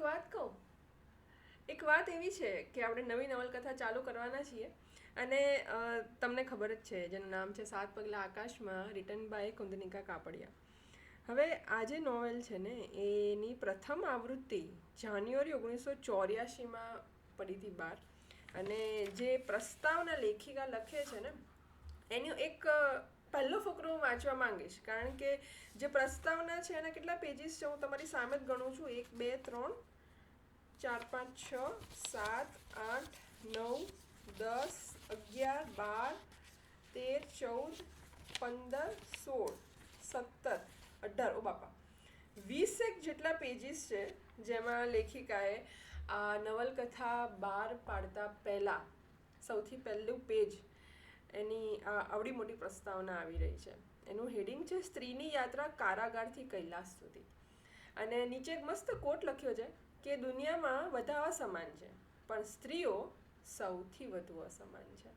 એક વાત કહું? એક વાત એવી છે કે આપણે નવી નવલકથા ચાલુ કરવાના છીએ અને તમને ખબર જ છે, જેનું નામ છે સાત પગલા આકાશમાં રિટન બાય કુંદનિકા કાપડિયા. હવે આ જે નોવેલ છે ને, એની પ્રથમ આવૃત્તિ જાન્યુઆરી ઓગણીસો ચોર્યાસીમાં પડી હતી બહાર. અને જે પ્રસ્તાવના લેખિકા લખે છે ને, એનો એક પહેલો ફકરો હું વાંચવા માંગીશ. કારણ કે જે પ્રસ્તાવના છે એના કેટલા પેજીસ છે, હું તમારી સામે જ ગણું છું. એક, બે, ત્રણ ચાર, પાંચ, છ, સાત, આઠ, નવ, દસ, અગિયાર, બાર, તેર, ચૌદ, પંદર, સોળ, સત્તર, અઢાર. ઓ બાપા. વીસેક જેટલા પેજીસ છે જેમાં લેખિકાએ આ નવલકથા બહાર પાડતા પહેલાં, સૌથી પહેલું પેજ એની આવડી મોટી પ્રસ્તાવના આવી રહી છે. એનું હેડિંગ છે, સ્ત્રીની યાત્રા કારાગારથી કૈલાસ સુધી. અને નીચે એક મસ્ત કોટ લખ્યો છે કે દુનિયામાં બધા અસમાન છે, પણ સ્ત્રીઓ સૌથી વધુ અસમાન છે.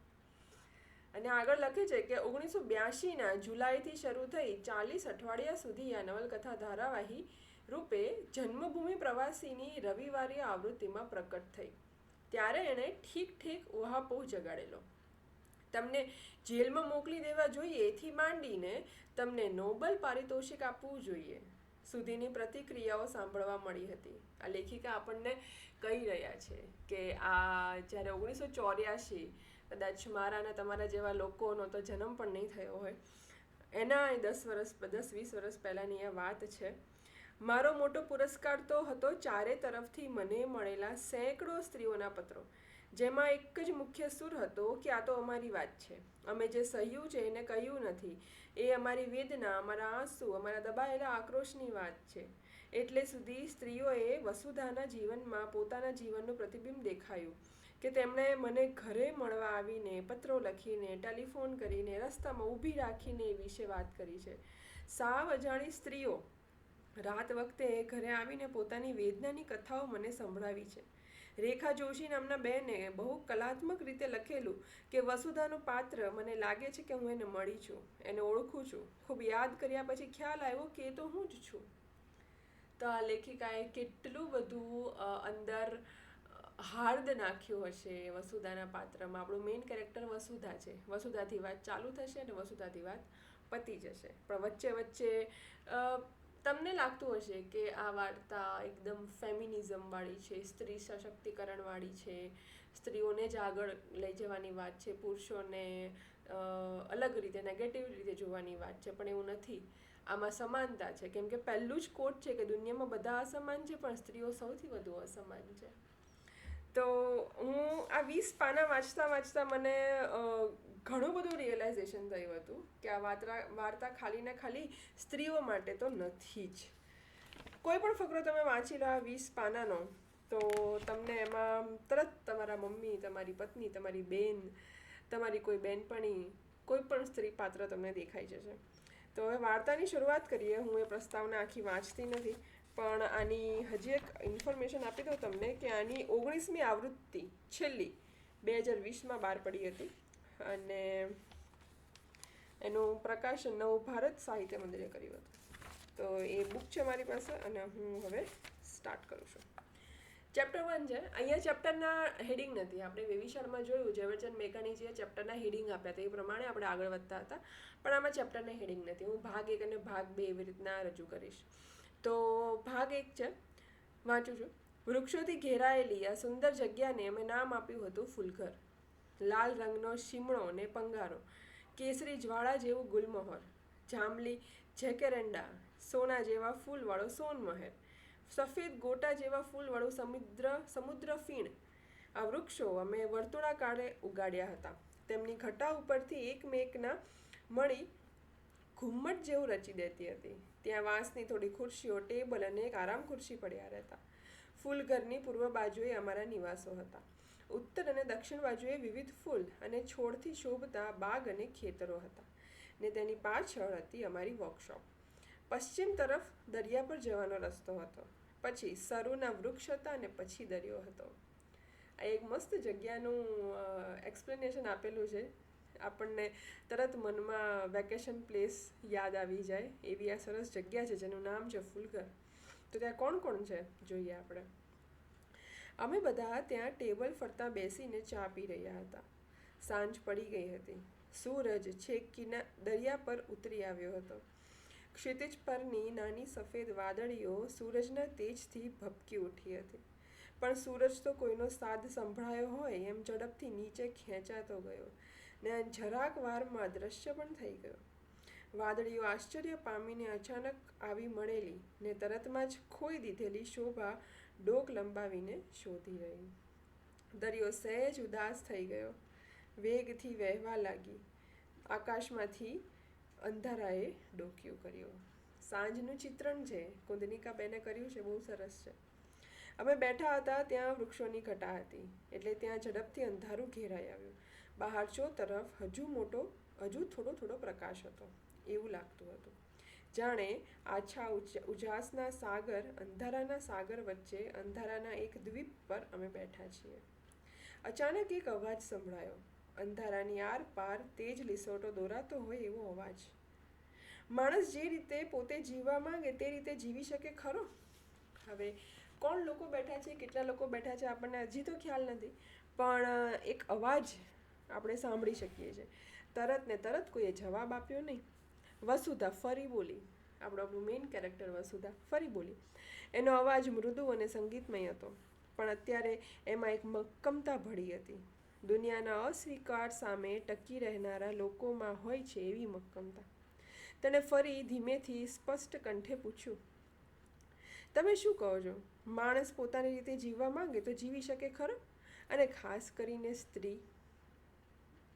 અને આગળ લખે છે કે ઓગણીસો બ્યાસીના જુલાઈથી શરૂ થઈ ચાલીસ અઠવાડિયા સુધી આ નવલકથા ધારાવાહી રૂપે જન્મભૂમિ પ્રવાસીની રવિવારી આવૃત્તિમાં પ્રકટ થઈ. ત્યારે એણે ઠીક ઠીક ઉહાપોહ જગાડેલો. તમને જેલમાં મોકલી દેવા જોઈએ એથી માંડીને તમને નોબલ પારિતોષિક આપવું જોઈએ. સુધીની પ્રતિક્રિયાઓ સાંભળવા મળી હતી. આ લેખિકા આપણને કહી રહ્યા છે કે આ જ્યારે ઓગણીસો ચોર્યાસી કદાચ મારા અને તમારા જેવા લોકોનો તો જન્મ પણ નહીં થયો હોય, એના દસ વર્ષ દસ વીસ વર્ષ પહેલાંની આ વાત છે. મારો મોટો પુરસ્કાર તો હતો ચારે તરફથી મને મળેલા સેંકડો સ્ત્રીઓના પત્રો. જેમાં એક જ મુખ્ય સુર હતો કે આ તો અમારી વાત છે. અમે જે સહ્યું છે એને કહ્યું નથી. એ અમારી વેદના, અમારા આંસુ, અમારા દબાયેલા આક્રોશની વાત છે. એટલે સુધી સ્ત્રીઓએ વસુધાના જીવનમાં પોતાના જીવનનું પ્રતિબિંબ દેખાયું કે તેમણે મને ઘરે મળવા આવીને પત્રો લખીને, ટેલિફોન કરીને, રસ્તામાં ઊભી રાખીને એ વિશે વાત કરી છે. સાવ અજાણી સ્ત્રીઓ રાત વખતે ઘરે આવીને પોતાની વેદનાની કથાઓ મને સંભળાવી છે. રેખા જોશી નામના બેને બહુ કલાત્મક રીતે લખેલું કે વસુધાનું પાત્ર મને લાગે છે કે હું એને મળી છું, એને ઓળખું છું. ખૂબ યાદ કર્યા પછી ખ્યાલ આવ્યો કે તો હું જ છું. તો આ લેખિકાએ કેટલું બધું અંદર હાર્દ નાખ્યું હશે વસુધાના પાત્રમાં. આપણું મેઇન કેરેક્ટર વસુધા છે. વસુધાથી વાત ચાલુ થશે અને વસુધાથી વાત પતી જશે. પણ વચ્ચે વચ્ચે તમને લાગતું હશે કે આ વાર્તા એકદમ ફેમિનિઝમવાળી છે, સ્ત્રી સશક્તિકરણવાળી છે, સ્ત્રીઓને જ આગળ લઈ જવાની વાત છે, પુરુષોને અલગ રીતે નેગેટિવ રીતે જોવાની વાત છે, પણ એવું નથી. આમાં સમાનતા છે. કેમ કે પહેલું જ કોટ છે કે દુનિયામાં બધા અસમાન છે, પણ સ્ત્રીઓ સૌથી વધુ અસમાન છે. તો હું આ વીસ પાના વાંચતા વાંચતા મને ઘણું બધું રિયલાઇઝેશન થયું હતું કે આ વાર્તા વાર્તા ખાલી ને ખાલી સ્ત્રીઓ માટે તો નથી જ. કોઈ પણ ફકરો તમે વાંચી લો આ વીસ પાનાનો, તો તમને એમાં તરત તમારા મમ્મી, તમારી પત્ની, તમારી બેન, તમારી કોઈ બેનપણી, કોઈ પણ સ્ત્રી પાત્ર તમને દેખાઈ જશે. તો હવે વાર્તાની શરૂઆત કરીએ. હું એ પ્રસ્તાવના આખી વાંચતી નથી, પણ આની હજી એક ઇન્ફોર્મેશન આપી દઉં તમને કે આની ઓગણીસમી આવૃત્તિ છેલ્લી બે હજાર વીસમાં બહાર પડી હતી. અને એનું પ્રકાશન નવ ભારત સાહિત્ય મંદિરે કર્યું હતું. તો એ બુક છે મારી પાસે અને હું હવે સ્ટાર્ટ કરું છું. ચેપ્ટર વન છે. અહીંયા ચેપ્ટરના હેડિંગ નથી. આપણે વેવિશાળમાં જોયું, ઝવેરચંદ મેઘાણીજીએ ચેપ્ટરના હેડિંગ આપ્યા હતા. એ પ્રમાણે આપણે આગળ વધતા હતા. પણ આમાં ચેપ્ટરના હેડિંગ નથી. હું ભાગ એક અને ભાગ બે એવી રીતના રજૂ કરીશ. તો ભાગ એક છે. વાંચું છું. વૃક્ષોથી ઘેરાયેલી આ સુંદર જગ્યાને અમે નામ આપ્યું હતું ફૂલઘર. લાલ રંગનો શીમણો ને પંગારો, કેસરી જ્વાળા જેવું ગુલમહોર, જાંબલી જેકેરંડા, સોના જેવા ફૂલવાળો સોનમહેર, સફેદ ગોટા જેવા ફૂલવાળું સમુદ્ર સમુદ્ર ફીણ આ વૃક્ષો અમે વર્તુળાકારે ઉગાડ્યા હતા. તેમની ઘટા ઉપરથી એકમેકના મળી ઘુમ્મટ જેવું રચી દેતી હતી. ત્યાં વાંસની થોડી ખુરશીઓ, ટેબલ અને એક આરામ ખુરશી પડ્યા રહેતા. ફૂલઘરની પૂર્વ બાજુએ અમારા નિવાસો હતા. ઉત્તર અને દક્ષિણ બાજુએ વિવિધ ફૂલ અને છોડથી શોભતા બાગ અને ખેતરો હતા ને તેની પાછળ હતી અમારી વર્કશોપ પશ્ચિમ તરફ દરિયા પર જવાનો રસ્તો હતો, પછી સરુના વૃક્ષ હતા અને પછી દરિયો હતો. આ એક મસ્ત જગ્યાનું એક્સપ્લેનેશન આપેલું છે. આપણને તરત મનમાં વેકેશન પ્લેસ યાદ આવી જાય એવી આ સરસ જગ્યા છે જેનું નામ છે ફૂલઘર. તો ત્યાં કોણ કોણ છે? જોઈએ આપણે. અમે બધા ત્યાં ટેબલ ફરતા બેસીને ચા પી રહ્યા હતા. સાંજ પડી ગઈ હતી. સૂરજ છેક કિના, દરિયા પર ઉતરી આવ્યો હતો. ક્ષિતિજ પરની નાની સફેદ વાદળીઓ સૂરજના તેજથી ભપકી ઉઠી હતી. પણ સૂરજ તો કોઈનો સાદ સંભળાયો હોય એમ ઝડપથી નીચે ખેંચાતો ગયો ને જરાક વારમાં દ્રશ્ય પણ થઈ ગયો. વાદળીઓ આશ્ચર્ય પામીને અચાનક આવી મળેલી ને તરતમાં જ ખોઈ દીધેલી શોભા ડોક લંબાવીને શોધી રહી. દરિયો સહેજ ઉદાસ થઈ ગયો. વેગથી વહેવા લાગી. આકાશમાંથી અંધારાએ ડોક્યું કર્યું. સાંજનું ચિત્રણ છે. કુંદનિકાબેને કર્યું છે. બહુ સરસ છે. અમે બેઠા હતા ત્યાં વૃક્ષોની ઘટા હતી. એટલે ત્યાં ઝડપથી અંધારું ઘેરાઈ આવ્યું. બહાર ચો તરફ હજુ મોટો, હજુ થોડો થોડો પ્રકાશ હતો. એવું લાગતું હતું. જાણે આછા ઉજાસના સાગર, અંધારાના સાગર વચ્ચે અંધારાના એક દ્વીપ પર અમે બેઠા છીએ. અચાનક એક અવાજ સંભળાયો. અંધારાની આર પાર તેજ લીસોટો દોરાતો હોય એવો અવાજ. માણસ જે રીતે પોતે જીવવા માંગે તે રીતે જીવી શકે ખરો? હવે કોણ લોકો બેઠા છે, કેટલા લોકો બેઠા છે આપણને હજી તો ખ્યાલ નથી. પણ, એક અવાજ આપણે સાંભળી શકીએ છીએ. તરત ને તરત કોઈએ જવાબ આપ્યો નહીં. વસુધા ફરી બોલી. આપણો આપણું મેઇન કેરેક્ટર વસુધા ફરી બોલી. એનો અવાજ મૃદુ અને સંગીતમય હતો, પણ અત્યારે એમાં એક મક્કમતા ભળી હતી. દુનિયાના અસ્વીકાર સામે ટકી રહેનારા લોકોમાં હોય છે એવી મક્કમતા. તેણે ફરી ધીમેથી સ્પષ્ટ કંઠે પૂછ્યું, તમે શું કહો છો? માણસ પોતાની રીતે જીવવા માંગે તો જીવી શકે ખરો? અને ખાસ કરીને સ્ત્રી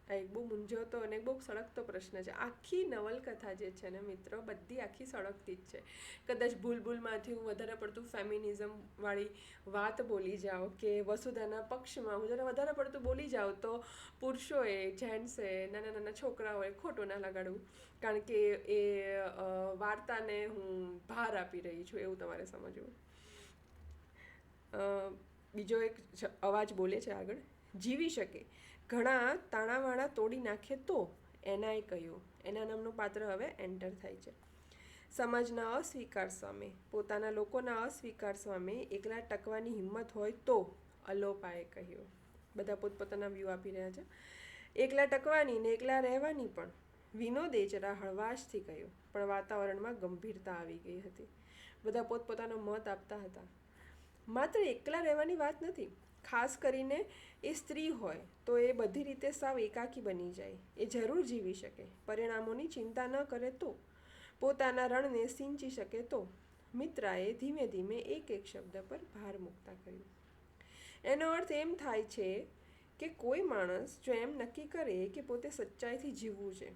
આ એક બહુ મૂંઝવતો અને બહુ સળગતો પ્રશ્ન છે. આખી નવલકથા જે છે ને મિત્રો, બધી આખી સળગતી જ છે. કદાચ ભૂલભૂલમાંથી હું વધારે પડતું ફેમિનિઝમવાળી વાત બોલી જાઉં કે વસુધાના પક્ષમાં હું જરા વધારે પડતું બોલી જાઉં તો પુરુષોએ જેન્ટ્સે નાના નાના છોકરાઓએ ખોટું ના લગાડવું. કારણ કે એ વાર્તાને હું ભાર આપી રહી છું એવું તમારે સમજવું. બીજો એક અવાજ બોલે છે આગળ. જીવી શકે. ઘણા તાણાવાળા તોડી નાખે તો એનાએ કહ્યું. એના નામનું પાત્ર હવે એન્ટર થાય છે. સમાજના અસ્વીકાર સામે પોતાના લોકોના અસ્વીકાર સામે એકલા ટકવાની હિંમત હોય તો અલોપાએ કહ્યું. બધા પોતપોતાના વ્યૂ આપી રહ્યા છે. એકલા ટકવાની ને એકલા રહેવાની પણ વિનોદે જરા હળવાશથી કહ્યું. પણ વાતાવરણમાં ગંભીરતા આવી ગઈ હતી. બધા પોતપોતાનો મત આપતા હતા. માત્ર એકલા રહેવાની વાત નથી ખાસ કરીને એ સ્ત્રી હોય, તો એ બધી રીતે સાવ એકાકી બની જાય. એ જરૂર જીવી શકે. પરિણામોની ચિંતા ન કરે તો. પોતાના રણને સિંચી શકે તો. મિત્રાએ ધીમે ધીમે એક એક શબ્દ પર ભાર મૂકતા કહ્યું. એનો અર્થ એમ થાય છે કે કોઈ માણસ જો એમ નક્કી કરે કે પોતે સચ્ચાઈથી જીવવું છે.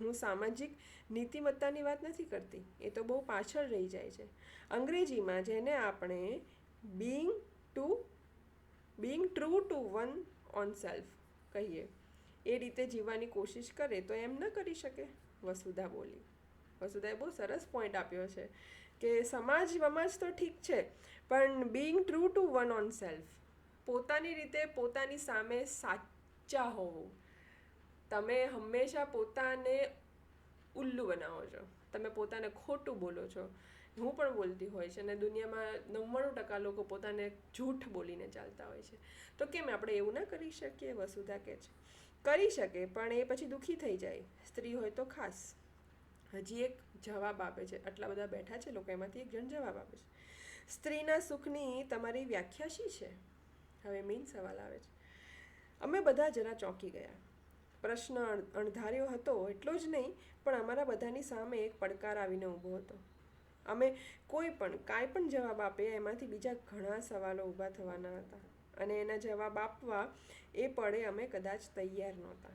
હું સામાજિક નીતિમત્તાની વાત નથી કરતી. એ તો બહુ પાછળ રહી જાય છે. અંગ્રેજીમાં જેને આપણે being to being true to oneself કહીએ. એ રીતે જીવવાની કોશિશ કરે તો એમ ન કરી શકે, વસુધા બોલી. વસુધાએ બહુ સરસ પોઈન્ટ આપ્યો છે કે સમાજ વમાજ તો ઠીક છે, પણ being true to one own self પોતાની રીતે પોતાની સામે સાચા હોવું. તમે હંમેશા પોતાને ઉલ્લુ બનાવો છો, તમે પોતાને ખોટું બોલો છો. હું પણ બોલતી હોય છે અને દુનિયામાં નવ્વાણું ટકા લોકો પોતાને જૂઠ બોલીને ચાલતા હોય છે. તો કેમ આપણે એવું ના કરી શકીએ? વસુધા કે છે. કરી શકે, પણ એ પછી દુઃખી થઈ જાય. સ્ત્રી હોય તો ખાસ. હજી એક જવાબ આપે છે. આટલા બધા બેઠા છે લોકો, એમાંથી એક જણ જવાબ આપે છે. સ્ત્રીના સુખની તમારી વ્યાખ્યા શી છે? હવે મેઇન સવાલ આવે છે. અમે બધા જરા ચોંકી ગયા. પ્રશ્ન અણધાર્યો હતો એટલો જ નહીં, પણ અમારા બધાની સામે એક પડકાર આવીને ઊભો હતો. અમે કોઈ પણ, કાંઈ પણ જવાબ આપે, એમાંથી બીજા ઘણા સવાલો ઊભા થવાના હતા. અને એના જવાબ આપવા એ પળે અમે કદાચ તૈયાર નહોતા.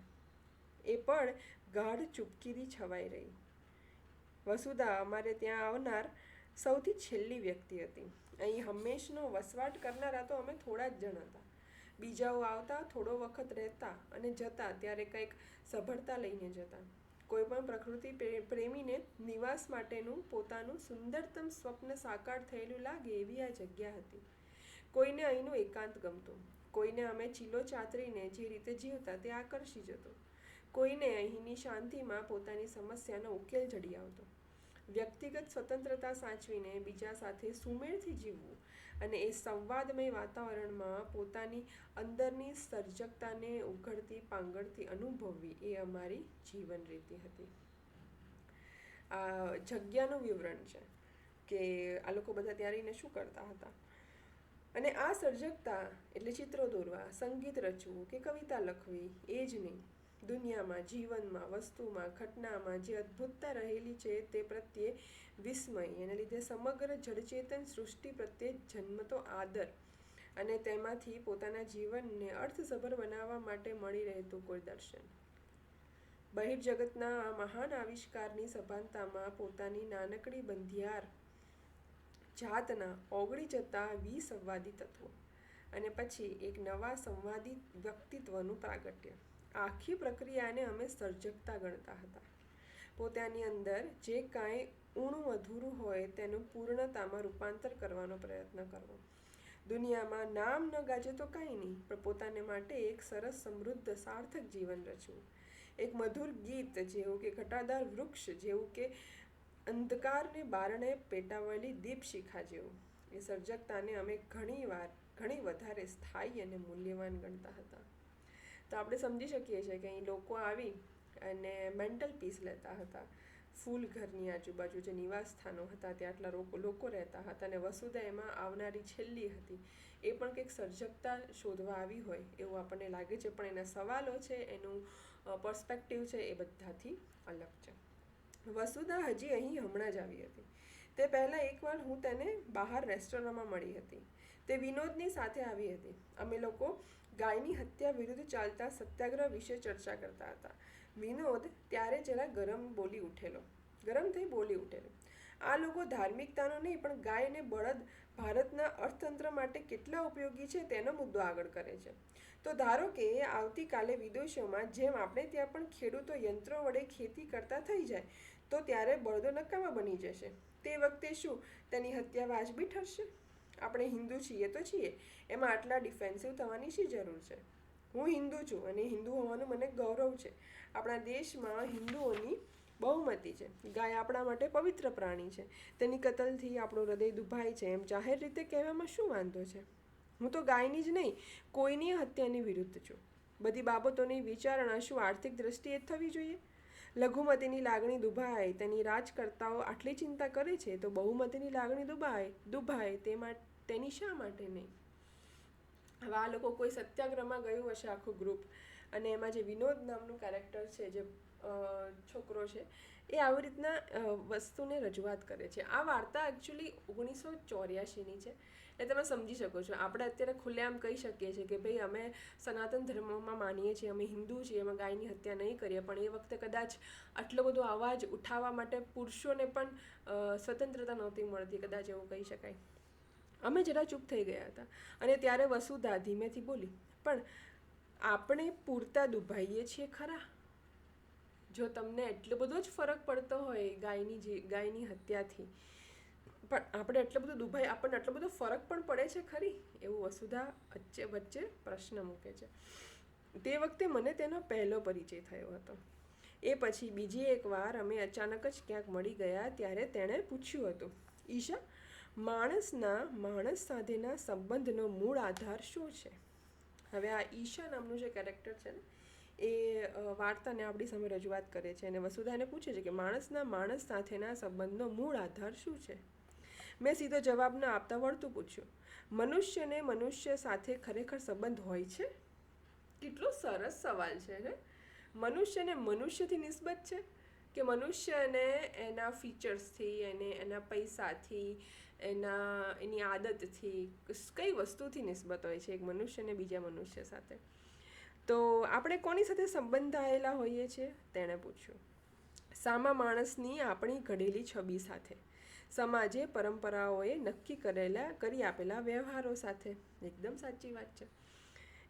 એ પળ ગાઢ ચૂપકીથી છવાઈ રહી. વસુધા, અમારે ત્યાં આવનાર સૌથી છેલ્લી વ્યક્તિ હતી. અહીં હંમેશનો વસવાટ કરનારા તો અમે થોડા જ જણ હતા. બીજાઓ આવતા, થોડો વખત રહેતા અને જતા, ત્યારે કંઈક સભળતા લઈને જતા. કોઈ પણ પ્રકૃતિ પ્રેમીને નિવાસ માટેનું પોતાનું સુંદરતમ સ્વપ્ન સાકાર થયેલું લાગે એવી આ જગ્યા હતી. કોઈને અહીંનું એકાંત ગમતું. કોઈને અમે ચીલો ચાતરીને જે રીતે જીવતા તે આકર્ષી જતો. કોઈને અહીંની શાંતિમાં પોતાની સમસ્યાનો ઉકેલ જડી આવતો. વ્યક્તિગત સ્વતંત્રતા સાચવીને બીજા સાથે સુમેળથી જીવવું અને એ સંવાદમય વાતાવરણમાં પોતાની અંદરની સર્જકતાને ઉઘડતી પાંગળથી અનુભવવી એ અમારી જીવન રીતિ હતી. આ જગ્યાનું વિવરણ છે કે આ લોકો બધા ત્યારે શું કરતા હતા. અને આ સર્જકતા એટલે ચિત્રો દોરવા, સંગીત રચવું કે કવિતા લખવી એ જ નહીં. દુનિયામાં, જીવનમાં, વસ્તુમાં, ઘટનામાં જે અદ્ભુતતા રહેલી છે તે પ્રત્યે વિસ્મય. એને લીધે સમગ્ર જળચેતન સૃષ્ટિ પ્રત્યે જન્મતો આદર અને તેમાંથી પોતાના જીવનને અર્થસભર બનાવવા માટે મળી રહેતું કોઈ દર્શન બહિર્જગતના આ મહાન આવિષ્કારની સભાનતામાં પોતાની નાનકડી બંધિયાર જાતના ઓગળી જતા વિસંવાદી તત્વો અને પછી એક નવા સંવાદી વ્યક્તિત્વનું પ્રાગટ્ય. આખી પ્રક્રિયાને અમે સર્જકતા ગણતા હતા. પોતાની અંદર જે કાંઈ ઊણું અધૂરું હોય તેનું પૂર્ણતામાં રૂપાંતર કરવાનો પ્રયત્ન કરવો. દુનિયામાં નામ ન ગાજે તો કાંઈ નહીં, પણ પોતાને માટે એક સરસ સમૃદ્ધ સાર્થક જીવન રચવું. એક મધુર ગીત જેવું કે ઘટાદાર વૃક્ષ જેવું કે અંધકારને બારણે પેટાવેલી દીપશિખા જેવું. એ સર્જકતાને અમે ઘણી વાર ઘણી વધારે સ્થાયી અને મૂલ્યવાન ગણતા હતા. તો આપણે સમજી શકીએ છીએ કે અહીં લોકો આવી અને મેન્ટલ પીસ લેતા હતા. ફૂલ ઘરની આજુબાજુ જે નિવાસ સ્થાનો હતા, ત્યાં આટલા લોકો રહેતા હતા અને વસુધા એમાં આવનારી છેલ્લી હતી. એ પણ કંઈક સર્જકતા શોધવા આવી હોય એવું આપણને લાગે છે, પણ એના સવાલો છે, એનું પર્સપેક્ટિવ છે, એ બધાથી અલગ છે. વસુધા હજી અહીં હમણાં જ આવી હતી. તે પહેલાં એકવાર હું તેને બહાર રેસ્ટોરન્ટમાં મળી હતી. તે વિનોદની સાથે આવી હતી. અમે લોકો ગાયની હત્યા વિરુદ્ધ ચાલતા સત્યાગ્રહ વિશે ચર્ચા કરતા હતા. વિનોદ ત્યારે જરા ગરમ બોલી ઉઠેલો. ગરમ થઈ બોલી ઉઠેલો. આ લોકો ધાર્મિકતાનો નહીં, પણ ગાય અને બળદ ભારતના અર્થતંત્ર માટે કેટલા ઉપયોગી છે તેનો મુદ્દો આગળ કરે છે. તો ધારો કે આવતીકાલે વિદેશોમાં જેમ આપણે ત્યાં પણ ખેડૂતો યંત્રો વડે ખેતી કરતા થઈ જાય, તો ત્યારે બળદો નકામા બની જશે. તે વખતે શું? તેની હત્યા વાજબી ઠરશે? આપણે હિન્દુ છીએ તો છીએ. એમાં આટલા ડિફેન્સિવ થવાની શી જરૂર છે? હું હિન્દુ છું અને હિન્દુ હોવાનું મને ગૌરવ છે. આપણા દેશમાં હિન્દુઓની બહુમતી છે. ગાય આપણા માટે પવિત્ર પ્રાણી છે. તેની કતલથી આપણું હૃદય દુભાય છે. એમ જાહેર રીતે કહેવામાં શું વાંધો છે? હું તો ગાયની જ નહીં, કોઈની હત્યાની વિરુદ્ધ છું. બધી બાબતોની વિચારણા શું આર્થિક દ્રષ્ટિએ થવી જોઈએ? લઘુમતીની લાગણી દુભાય, તેની રાજકર્તાઓ આટલી ચિંતા કરે છે તો બહુમતીની લાગણી દુભાય દુભાય તે તેની શા માટે નહીં? હવે આ લોકો કોઈ સત્યાગ્રહમાં ગયું હશે આખું ગ્રુપ અને એમાં જે વિનોદ નામનું કેરેક્ટર છે, જે છોકરો છે એ આવી રીતના વસ્તુને રજૂઆત કરે છે. આ વાર્તા એકચ્યુઅલી ઓગણીસો ચોર્યાસીની છે. એ તમે સમજી શકો છો. આપણે અત્યારે ખુલ્લેઆમ કહી શકીએ છીએ કે ભાઈ અમે સનાતન ધર્મમાં માનીએ છીએ, અમે હિન્દુ છીએ, અમે ગાયની હત્યા નહીં કરીએ. પણ એ વખતે કદાચ આટલો બધો અવાજ ઉઠાવવા માટે પુરુષોને પણ સ્વતંત્રતા નહોતી મળતી, કદાચ એવું કહી શકાય. અમે જરા ચૂપ થઈ ગયા હતા. અને ત્યારે વસુધા ધીમેથી બોલી, પણ આપણે પૂરતા દુભાઈએ છીએ ખરા? જો તમને એટલો બધો જ ફરક પડતો હોય ગાયની જે, ગાયની હત્યાથી, પણ આપણે એટલો બધો દુભાઈ, આપણને આટલો બધો ફરક પણ પડે છે ખરી? એવું વસુધા વચ્ચે વચ્ચે પ્રશ્ન મૂકે છે. તે વખતે મને તેનો પહેલો પરિચય થયો હતો. એ પછી બીજી એક વાર અમે અચાનક જ ક્યાંક મળી ગયા ત્યારે તેણે પૂછ્યું હતું, ઈશા, માણસના, માણસ સાથેના સંબંધનો મૂળ આધાર શું છે? હવે આ ઈશા નામનું જે કેરેક્ટર છે ને એ વાર્તાને આપણી સામે રજૂઆત કરે છે અને વસુધાને પૂછે છે કે માણસના માણસ સાથેના સંબંધનો મૂળ આધાર શું છે? મેં સીધો જવાબ ન આપતા વળતું પૂછ્યું. મનુષ્યને મનુષ્ય સાથે ખરેખર સંબંધ હોય છે? કેટલો સરસ સવાલ છે ને મનુષ્યને મનુષ્યથી નિસ્બત છે કે મનુષ્યને એના ફીચર્સથી એને એના પૈસાથી, એના, એની આદતથી, કઈ વસ્તુથી નિસ્બત હોય છે એક મનુષ્યને બીજા મનુષ્ય સાથે? તો આપણે કોની સાથે સંબંધાયેલા હોઈએ છીએ? તેણે પૂછ્યું. સામા માણસની આપણી ઘડેલી છબી સાથે. સમાજે પરંપરાઓએ નક્કી કરેલા, કરી આપેલા વ્યવહારો સાથે. એકદમ સાચી વાત છે.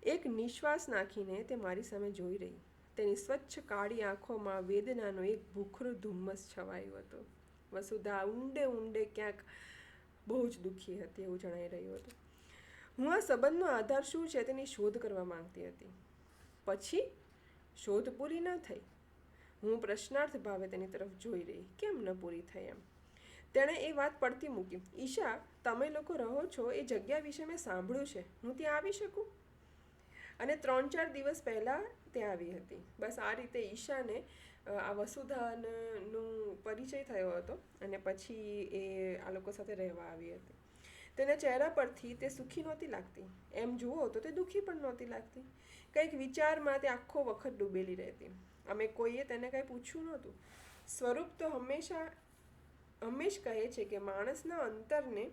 એક નિશ્વાસ નાખીને તે મારી સામે જોઈ રહી. તેની સ્વચ્છ કાળી આંખોમાં વેદનાનો એક ભૂખરો ધુમ્મસ છવાયું હતું. વસુધા ઊંડે ઊંડે ક્યાંક બહુ જ દુઃખી હતી એવું જણાઈ રહ્યું હતું. હું આ સંબંધનો આધાર શું છે તેની શોધ કરવા માંગતી હતી. પછી શોધ પૂરી ન થઈ. હું પ્રશ્નાર્થ ભાવે તેની તરફ જોઈ રહી. કેમ ન પૂરી થઈ એમ? તેણે એ વાત પડતી મૂકી. ઈશા, તમે લોકો રહો છો એ જગ્યા વિશે મેં સાંભળ્યું છે. હું ત્યાં આવી શકું? અને ત્રણ ચાર દિવસ પહેલાં ત્યાં આવી હતી. બસ આ રીતે ઈશાને આ વસુધાનનું પરિચય થયો હતો અને પછી એ આ લોકો સાથે રહેવા આવી હતી. તેના ચહેરા પરથી તે સુખી નહોતી લાગતી. એમ જુઓ તો તે દુઃખી પણ નહોતી લાગતી. કંઈક વિચારમાં તે આખો વખત ડૂબેલી રહેતી. અમે કોઈએ તેને કંઈ પૂછ્યું નહોતું. સ્વરૂપ તો હંમેશા, હંમેશ કહે છે કે માણસના અંતરને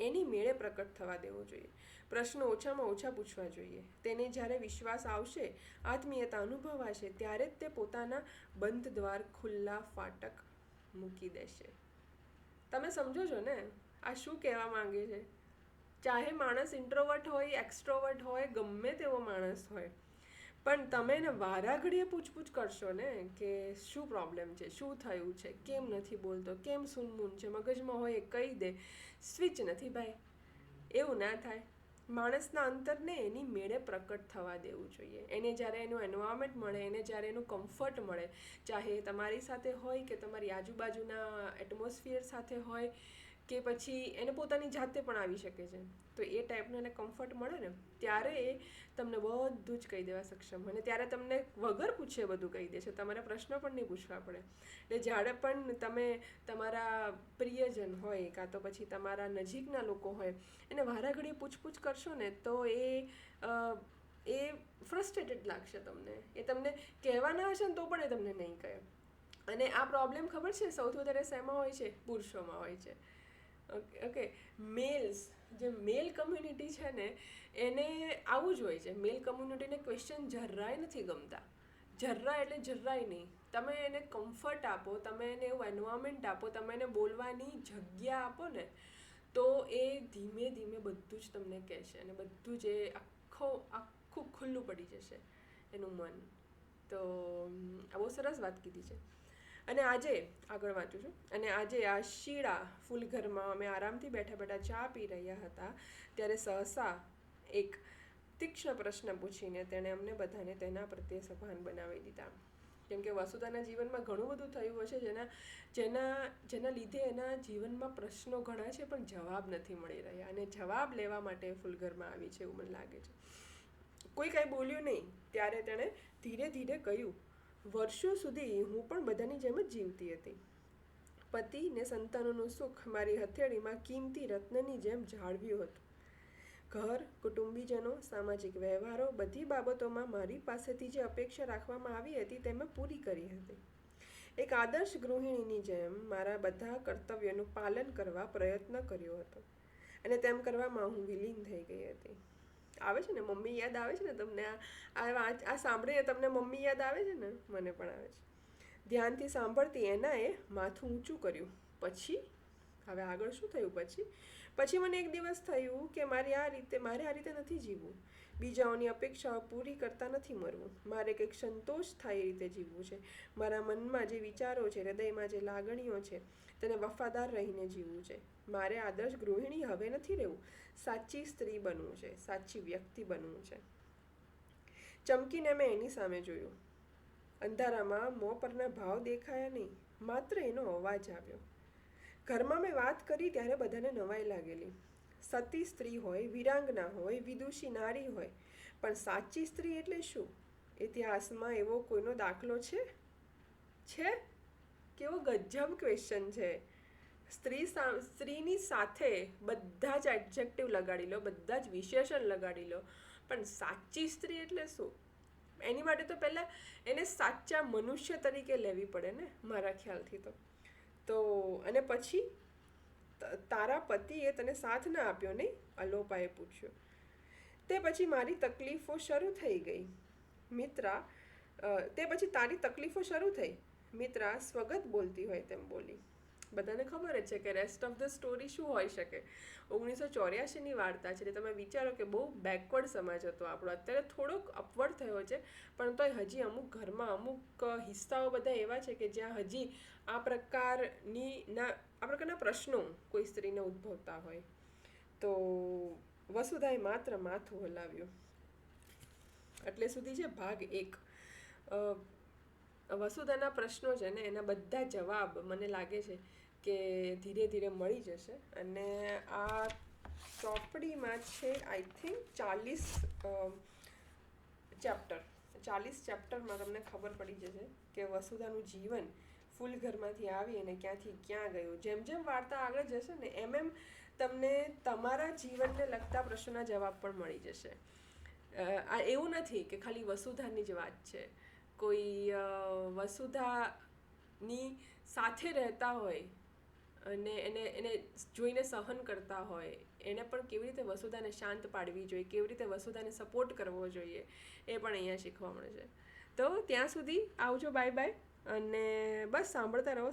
એની મેળે પ્રકટ થવા દેવો જોઈએ. પ્રશ્નો ઓછામાં ઓછા પૂછવા જોઈએ. તેને જ્યારે વિશ્વાસ આવશે, આત્મીયતા અનુભવાશે, ત્યારે જ તે પોતાના બંધ દ્વાર ખુલ્લા ફાટક મૂકી દેશે. તમે સમજો છો ને? આ શું કહેવા માંગે છે? ચાહે માણસ ઇન્ટ્રોવર્ટ હોય એક્સ્ટ્રોવર્ટ હોય, ગમે તેવો માણસ હોય. પણ તમે એને વારાઘડીએ પૂછપૂછ કરશો ને કે શું પ્રોબ્લેમ છે, શું થયું છે, કેમ નથી બોલતો, કેમ સૂનમૂન છે, મગજમાં હોય એ કહી દે. સ્વિચ નથી ભાઈ. એવું ના થાય. માણસના અંતરને એની મેળે પ્રકટ થવા દેવું જોઈએ. એને જ્યારે એનું એન્વાયરમેન્ટ મળે, એને જ્યારે એનું કમ્ફર્ટ મળે, ચાહે તમારી સાથે હોય કે તમારી આજુબાજુના એટમોસ્ફિયર સાથે હોય કે પછી એને પોતાની જાતે પણ આવી શકે છે. તો એ ટાઈપનો એને કમ્ફર્ટ મળે ને, ત્યારે એ તમને બધું જ કહી દેવા સક્ષમ. અને ત્યારે તમને વગર પૂછે બધું કહી દે છે. તમારે પ્રશ્ન પણ નહીં પૂછવા પડે. એટલે જ્યારે પણ તમે તમારા પ્રિયજન હોય, કાં તો પછી તમારા નજીકના લોકો હોય, એને વારાઘડી પૂછપૂછ કરશો ને, તો એ એ ફ્રસ્ટ્રેટેડ લાગશે તમને. એ તમને કહેવાના હશે ને, તો પણ એ તમને નહીં કહે. અને આ પ્રોબ્લેમ ખબર છે? સૌથી વધારે શેમાં હોય છે? પુરુષોમાં હોય છે. Okay okay. મેલ્સ, જે મેલ કમ્યુનિટી છે ને, એને આવું જ હોય છે. મેલ કમ્યુનિટીને ક્વેશ્ચન જરાય નથી ગમતા. જરા એટલે જરાય નહીં. તમે એને કમ્ફર્ટ આપો, તમે એને એવું એન્વાયરમેન્ટ આપો, તમે એને બોલવાની જગ્યા આપો ને, તો એ ધીમે ધીમે બધું જ તમને કહેશે અને બધું જ એ આખો, આખું ખુલ્લું પડી જશે એનું મન. તો આ બહુ સરસ વાત કીધી છે. અને આજે આગળ વાંચું છું. અને આજે આ શીળા ફૂલઘરમાં અમે આરામથી બેઠા બેઠા ચા પી રહ્યા હતા. ત્યારે સહસા એક તીક્ષ્ણ પ્રશ્ન પૂછીને તેણે અમને બધાને તેના પ્રત્યે સભાન બનાવી દીધા. કેમ કે વસુદાના જીવનમાં ઘણું બધું થયું હશે જેના જેના જેના લીધે એના જીવનમાં પ્રશ્નો ઘણા છે, પણ જવાબ નથી મળી રહ્યા. અને જવાબ લેવા માટે ફૂલઘરમાં આવી છે એવું મને લાગે છે. કોઈ કાંઈ બોલ્યું નહીં. ત્યારે તેણે ધીરે ધીરે કહ્યું વર્ષો સુધી હું પણ બધાની જેમ જ જીવતી હતી. પતિ ને સંતાનોનું સુખ મારી હથેળીમાં કિંમતી રત્નની જેમ જાળવ્યું હતું. ઘર, કુટુંબીજનો, સામાજિક વ્યવહારો બધી બાબતોમાં મારી પાસેથી જે અપેક્ષા રાખવામાં આવી હતી તે મેં પૂરી કરી હતી. એક આદર્શ ગૃહિણીની જેમ મારા બધા કર્તવ્યોનું પાલન કરવા પ્રયત્ન કર્યો હતો અને તેમ કરવામાં હું વિલીન થઈ ગઈ હતી. આવે છે ને? મમ્મી યાદ આવે છે ને તમને? આ આ સાંભળીને તમને મમ્મી યાદ આવે છે ને? મને પણ આવે છે. ધ્યાનથી સાંભળતી એનાએ માથું ઊંચું કર્યું. પછી? હવે આગળ શું થયું પછી? પછી મને એક દિવસ થયું કે મારે આ રીતે, મારે આ રીતે નથી જીવવું. બીજાઓની અપેક્ષાઓ પૂરી કરતા નથી મરવું. મારે કંઈક સંતોષ થાય એ રીતે જીવવું છે. મારા મનમાં જે વિચારો છે, હૃદયમાં જે લાગણીઓ છે તેને વફાદાર રહીને જીવવું છે. મારે આદર્શ ગૃહિણી હવે નથી રહેવું. સાચી સ્ત્રી બનવું છે. સાચી વ્યક્તિ બનવું છે. ચમકીને મેં એની સામે જોયું. અંધારામાં મોં પરના ભાવ દેખાયા નહીં. માત્ર એનો અવાજ આવ્યો. ઘરમાં મેં વાત કરી ત્યારે બધાને નવાઈ લાગેલી. સતી સ્ત્રી હોય વિરાંગના હોય, વિદુષી નારી હોય. પણ સાચી સ્ત્રી એટલે શું? ઇતિહાસમાં એવો કોઈનો દાખલો છે? છે? કેવો ગજબ ક્વેશ્ચન છે. સ્ત્રી સ્ત્રીની સાથે બધા જ એડજેક્ટિવ લગાડી લો, બધા જ વિશેષણ લગાડી લો. પણ સાચી સ્ત્રી એટલે શું? એની માટે તો પહેલાં એને સાચા મનુષ્ય તરીકે લેવી પડે ને, મારા ખ્યાલથી તો. તો, અને પછી તારા પતિએ તને સાથ ના આપ્યો નહીં? અલોપાએ પૂછ્યું. તે પછી મારી તકલીફો શરૂ થઈ ગઈ. મિત્રા તે પછી તારી તકલીફો શરૂ થઈ? મિત્રા સ્વગત બોલતી હોય તેમ બોલી. બધાને ખબર જ છે કે રેસ્ટ ઓફ ધ સ્ટોરી શું હોઈ શકે? ઓગણીસો ચોર્યાસીની વાર્તા છે એટલે તમે વિચારો કે બહુ બેકવર્ડ સમાજ હતો આપણો. અત્યારે થોડોક અપવર્ડ થયો છે, પણ તોય હજી અમુક ઘરમાં અમુક હિસ્સાઓ બધા એવા છે કે જ્યાં હજી આ પ્રકારની ના, આ પ્રકારના પ્રશ્નો કોઈ સ્ત્રીને ઉદ્ભવતા હોય. તો વસુધાએ માત્ર માથું હલાવ્યું. એટલે સુધી છે ભાગ એક. વસુધાના પ્રશ્નો છે ને, એના બધા જવાબ મને લાગે છે કે ધીરે ધીરે મળી જશે. અને આ ચોપડીમાં છે આઈ થિંક ચાલીસ ચેપ્ટર ચાલીસ ચેપ્ટરમાં તમને ખબર પડી જશે કે વસુધાનું જીવન ફૂલ ઘરમાંથી આવી અને ક્યાંથી ક્યાં ગયું. જેમ જેમ વાર્તા આગળ જશે ને, એમ એમ તમને તમારા જીવનને લગતા પ્રશ્નોના જવાબ પણ મળી જશે. આ એવું નથી કે ખાલી વસુધાની જ વાત છે. કોઈ વસુધાની સાથે રહેતા હોય અને એને એને જોઈને સહન કરતા હોય, એને પણ કેવી રીતે વસુધાને શાંત પાડવી જોઈએ, કેવી રીતે વસુધાને સપોર્ટ કરવો જોઈએ, એ પણ અહીંયા શીખવા મળે છે. તો ત્યાં સુધી આવજો બાય બાય અને બસ સાંભળતા રહો.